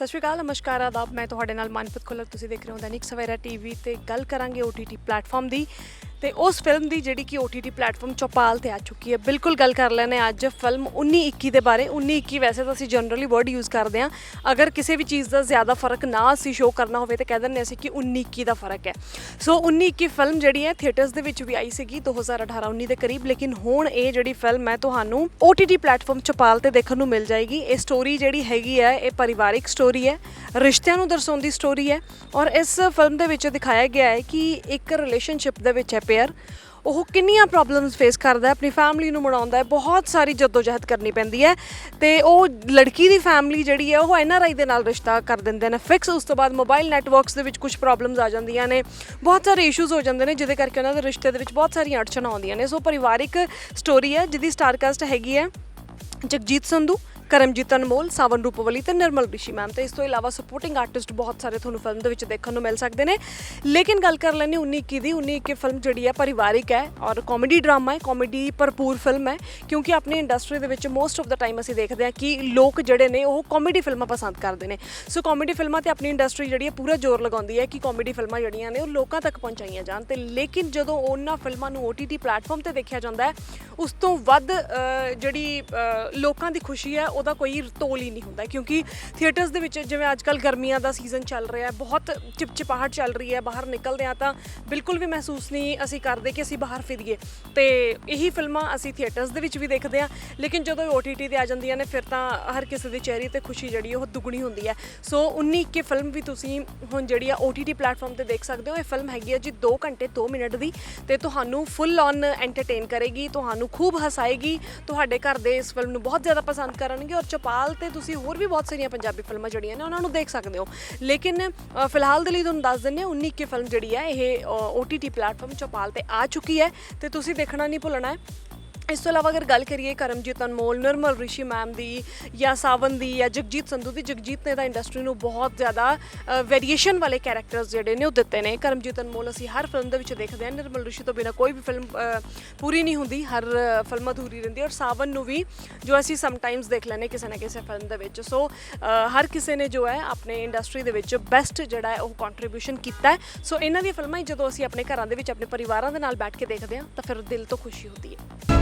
ਸਤਿ ਸ਼੍ਰੀ ਅਕਾਲ, ਨਮਸਕਾਰ, ਆਦਾਬ। ਮੈਂ ਤੁਹਾਡੇ ਨਾਲ ਮਨਪ੍ਰੀਤ ਖੁੱਲਰ। ਤੁਸੀਂ ਦੇਖ ਰਹੇ ਹੋ ਦੈਨਿਕ ਸਵੇਰਾ ਟੀਵੀ ਤੇ ਗੱਲ ਕਰਾਂਗੇ OTT ਪਲੇਟਫਾਰਮ ਦੀ। ਤੇ ਉਸ ਫਿਲਮ ਦੀ ਜਿਹੜੀ ਕਿ OTT ਪਲੇਟਫਾਰਮ ਚੌਪਾਲ ਤੇ ਆ ਚੁੱਕੀ ਹੈ। ਬਿਲਕੁਲ ਗੱਲ ਕਰ ਲੈਣੇ ਅੱਜ ਫਿਲਮ 1921 ਦੇ ਬਾਰੇ। 1921 ਵੈਸੇ ਤਾਂ ਅਸੀਂ ਜਨਰਲੀ ਵਰਡ ਯੂਜ਼ ਕਰਦੇ ਹਾਂ। ਅਗਰ ਕਿਸੇ ਵੀ ਚੀਜ਼ ਦਾ ਜ਼ਿਆਦਾ ਫ਼ਰਕ ਨਾ ਅਸੀਂ ਸ਼ੋਅ ਕਰਨਾ ਹੋਵੇ ਤੇ ਕਹਿ ਦਿੰਦੇ ਅਸੀਂ ਕਿ 1921 ਦਾ ਫ਼ਰਕ ਹੈ। ਸੋ 1921 ਫਿਲਮ ਜਿਹੜੀ ਹੈ ਥੀਏਟਰਸ ਦੇ ਵਿੱਚ ਵੀ ਆਈ ਸੀਗੀ 2018-19 ਦੇ ਕਰੀਬ। ਲੇਕਿਨ ਹੁਣ ਇਹ ਜਿਹੜੀ ਫਿਲਮ ਹੈ ਤੁਹਾਨੂੰ OTT ਪਲੇਟਫਾਰਮ ਚੌਪਾਲ ਤੇ ਦੇਖਣ ਨੂੰ ਮਿਲ ਜਾਏਗੀ। ਇਹ ਸਟੋਰੀ ਜਿਹੜੀ ਹੈਗੀ ਹੈ, ਇਹ ਪਰਿਵਾਰਿਕ ਸਟੋਰੀ ਹੈ, ਰਿਸ਼ਤਿਆਂ ਨੂੰ ਦਰਸਾਉਂਦੀ ਸਟੋਰੀ ਹੈ। ਔਰ ਇਸ ਫਿਲਮ ਦੇ ਵਿੱਚ ਦਿਖਾਇਆ ਗਿਆ ਹੈ ਕਿ ਇੱਕ ਰਿਲੇਸ਼ਨਸ਼ਿਪ ਦੇ ਵਿੱਚ ਹੈ ਪੇਅਰ ਉਹ ਕਿੰਨੀਆਂ ਪ੍ਰੋਬਲਮਸ ਫੇਸ ਕਰਦਾ ਹੈ, ਆਪਣੀ ਫੈਮਿਲੀ ਨੂੰ ਮਨਾਉਂਦਾ ਹੈ, ਬਹੁਤ ਸਾਰੀ ਜਦੋਜਹਿਦ ਕਰਨੀ ਪੈਂਦੀ ਹੈ ਤੇ ਉਹ ਲੜਕੀ ਦੀ ਫੈਮਿਲੀ ਜਿਹੜੀ ਹੈ, ਉਹ ਐਨਆਰਆਈ ਦੇ ਨਾਲ ਰਿਸ਼ਤਾ ਕਰ ਦਿੰਦੇ ਨੇ ਫਿਕਸ ਉਸ ਤੋਂ ਬਾਅਦ ਮੋਬਾਈਲ ਨੈਟਵਰਕਸ ਦੇ ਵਿੱਚ ਕੁਝ ਪ੍ਰੋਬਲਮਸ ਆ ਜਾਂਦੀਆਂ ਨੇ, ਬਹੁਤ ਸਾਰੇ ਇਸ਼ੂਜ਼ ਹੋ ਜਾਂਦੇ ਨੇ, ਜਿਹਦੇ ਕਰਕੇ ਉਹਨਾਂ ਦੇ ਰਿਸ਼ਤੇ ਦੇ ਵਿੱਚ ਬਹੁਤ ਸਾਰੀਆਂ ਅੜਚਣਾਂ ਆਉਂਦੀਆਂ ਨੇ, ਸੋ ਪਰਿਵਾਰਿਕ ਸਟੋਰੀ ਹੈ, ਜਿਹਦੀ ਸਟਾਰਕਾਸਟ ਹੈਗੀ ਹੈ, ਜਗਜੀਤ ਸੰਧੂ ਕਰਮਜੀਤ ਅਨਮੋਲ, ਸਾਵਨ ਰੂਪਵਲੀ ਤੇ ਨਿਰਮਲ ਰਿਸ਼ੀ ਮੈਮ ਤੇ ਇਸ ਤੋਂ ਇਲਾਵਾ ਸਪੋਰਟਿੰਗ ਆਰਟਿਸਟ ਬਹੁਤ ਸਾਰੇ ਤੁਹਾਨੂੰ ਫਿਲਮ ਦੇ ਵਿੱਚ ਦੇਖਣ ਨੂੰ ਮਿਲ ਸਕਦੇ ਨੇ। ਲੇਕਿਨ ਗੱਲ ਕਰ ਲੈਣੇ 19 21 ਦੀ। 19 21 ਫਿਲਮ ਜਿਹੜੀ ਹੈ ਪਰਿਵਾਰਿਕ ਹੈ ਔਰ ਕਾਮੇਡੀ ਡਰਾਮਾ ਹੈ। ਕਾਮੇਡੀ ਭਰਪੂਰ ਫਿਲਮ ਹੈ ਕਿਉਂਕਿ ਆਪਣੀ ਇੰਡਸਟਰੀ ਦੇ ਵਿੱਚ ਮੋਸਟ ਆਫ ਦਾ ਟਾਈਮ ਅਸੀਂ ਦੇਖਦੇ ਹਾਂ ਕਿ ਲੋਕ ਜਿਹੜੇ ਨੇ ਉਹ ਕਾਮੇਡੀ ਫਿਲਮਾਂ ਪਸੰਦ ਕਰਦੇ ਨੇ। ਸੋ ਕਾਮੇਡੀ ਫਿਲਮਾਂ ਤੇ ਆਪਣੀ ਇੰਡਸਟਰੀ ਜਿਹੜੀ ਹੈ ਪੂਰਾ ਜ਼ੋਰ ਲਗਾਉਂਦੀ ਹੈ ਕਿ ਕਾਮੇਡੀ ਫਿਲਮਾਂ ਜਿਹੜੀਆਂ ਨੇ ਉਹ ਲੋਕਾਂ ਤੱਕ ਪਹੁੰਚਾਈਆਂ ਜਾਣ ਤੇ ਲੇਕਿਨ ਜਦੋਂ ਉਹਨਾਂ ਫਿਲਮਾਂ ਨੂੰ OTT ਪਲੇਟਫਾਰਮ ਤੇ ਦੇਖਿਆ ਜਾਂਦਾ ਹੈ, ਉਸ ਤੋਂ ਵੱਧ ਜਿਹੜੀ ਲੋਕਾਂ ਦੀ ਖੁਸ਼ੀ ਹੈ ਉਹਦਾ ਕੋਈ ਤੋਲ ਹੀ ਨਹੀਂ ਹੁੰਦਾ, ਕਿਉਂਕਿ ਥੀਏਟਰਸ ਦੇ ਵਿੱਚ ਜਿਵੇਂ ਅੱਜ ਕੱਲ ਗਰਮੀਆਂ ਦਾ ਸੀਜ਼ਨ ਚੱਲ ਰਿਹਾ ਹੈ, ਬਹੁਤ ਚਿਪਚਿਪਾਹਟ ਚੱਲ ਰਹੀ ਹੈ, ਬਾਹਰ ਨਿਕਲਦੇ ਆ ਤਾਂ ਬਿਲਕੁਲ ਵੀ ਮਹਿਸੂਸ ਨਹੀਂ ਅਸੀਂ ਕਰਦੇ ਕਿ ਅਸੀਂ ਬਾਹਰ ਫਿਰੀਏ। ਤੇ ਇਹੀ ਫਿਲਮਾਂ ਅਸੀਂ ਥੀਏਟਰਸ ਦੇ ਵਿੱਚ ਵੀ ਦੇਖਦੇ ਆ ਲੇਕਿਨ ਜਦੋਂ ਇਹ OTT ਤੇ ਆ ਜਾਂਦੀਆਂ ਨੇ, ਫਿਰ ਤਾਂ ਹਰ ਕਿਸੇ ਦੇ ਚਿਹਰੇ ਤੇ ਖੁਸ਼ੀ ਜਿਹੜੀ ਉਹ ਦੁੱਗਣੀ ਹੁੰਦੀ ਹੈ। ਸੋ 19 ਕੇ ਫਿਲਮ ਵੀ ਤੁਸੀਂ ਹੁਣ ਜਿਹੜੀ ਆ OTT ਪਲੇਟਫਾਰਮ ਤੇ ਦੇਖ ਸਕਦੇ ਹੋ, ਇਹ ਫਿਲਮ ਹੈਗੀ ਹੈ ਜੀ 2 ਘੰਟੇ 2 ਮਿੰਟ ਦੀ ਤੇ ਤੁਹਾਨੂੰ ਫੁੱਲ ਔਨ ਐਂਟਰਟੇਨ ਕਰੇਗੀ, ਤੁਹਾਨੂੰ ਖੂਬ ਹਸਾਏਗੀ, ਤੁਹਾਡੇ ਘਰ ਦੇ ਇਸ ਫਿਲਮ ਨੂੰ ਬਹੁਤ ਜ਼ਿਆਦਾ ਪਸੰਦ ਕਰਨਗੇ। ਔਰ ਚਪਾਲ ਤੇ ਤੁਸੀਂ ਹੋਰ ਵੀ ਬਹੁਤ ਸਾਰੀਆਂ ਪੰਜਾਬੀ ਫਿਲਮਾਂ ਜਿਹੜੀਆਂ ਨੇ ਉਹਨਾਂ ਨੂੰ ਦੇਖ ਸਕਦੇ ਹੋ। ਲੇਕਿਨ ਅ, ਫਿਲਹਾਲ ਦੇ ਲਈ ਤੁਹਾਨੂੰ ਦੱਸ ਦਿੰਦੇ ਹਾਂ 19 ਕੀ ਫਿਲਮ ਜਿਹੜੀ ਹੈ ਇਹ OTT ਪਲੇਟਫਾਰਮ ਚਪਾਲ ਤੇ ਆ ਚੁੱਕੀ ਹੈ ਤੇ ਤੁਸੀਂ ਦੇਖਣਾ ਨਹੀਂ ਭੁੱਲਣਾ ਹੈ। ਇਸ ਤੋਂ ਇਲਾਵਾ ਅਗਰ ਗੱਲ ਕਰੀਏ ਕਰਮਜੀਤ ਅਨਮੋਲ ਨਿਰਮਲ ਰਿਸ਼ੀ ਮੈਮ ਦੀ ਜਾਂ ਸਾਵਨ ਦੀ ਜਾਂ ਜਗਜੀਤ ਸੰਧੂ ਦੀ ਜਗਜੀਤ ਨੇ ਤਾਂ ਇੰਡਸਟਰੀ ਨੂੰ ਬਹੁਤ ਜ਼ਿਆਦਾ ਵੇਰੀਏਸ਼ਨ ਵਾਲੇ ਕੈਰੈਕਟਰਸ ਜਿਹੜੇ ਨੇ ਉਹ ਦਿੱਤੇ ਨੇ। ਕਰਮਜੀਤ ਅਨਮੋਲ ਅਸੀਂ ਹਰ ਫਿਲਮ ਦੇ ਵਿੱਚ ਦੇਖਦੇ ਹਾਂ। ਨਿਰਮਲ ਰਿਸ਼ੀ ਤੋਂ ਬਿਨਾ ਕੋਈ ਵੀ ਫਿਲਮ ਪੂਰੀ ਨਹੀਂ ਹੁੰਦੀ। ਹਰ ਅ, ਫਿਲਮ ਅਧੂਰੀ ਰਹਿੰਦੀ ਔਰ ਸਾਵਨ ਨੂੰ ਵੀ ਜੋ ਅਸੀਂ ਸਮਟਾਈਮਸ ਦੇਖ ਲੈਨੇ ਕਿਸੇ ਨਾ ਕਿਸੇ ਫਿਲਮ ਦੇ ਵਿੱਚ। ਸੋ ਹਰ ਕਿਸੇ ਨੇ ਜੋ ਹੈ ਆਪਣੇ ਇੰਡਸਟਰੀ ਦੇ ਵਿੱਚ ਬੈਸਟ ਜਿਹੜਾ ਹੈ ਉਹ ਕੰਟਰੀਬਿਊਸ਼ਨ ਕੀਤਾ ਹੈ। ਸੋ ਇਹਨਾਂ ਦੀਆਂ ਫਿਲਮਾਂ ਹੀ ਜਦੋਂ ਅਸੀਂ ਆਪਣੇ ਘਰਾਂ ਦੇ ਵਿੱਚ ਆਪਣੇ ਪਰਿਵਾਰਾਂ ਦੇ ਨਾਲ ਬੈਠ ਕੇ ਦੇਖਦੇ ਹਾਂ ਤਾਂ ਫਿਰ ਦਿਲ ਤੋਂ ਖੁਸ਼ੀ ਹੁੰਦੀ ਹੈ।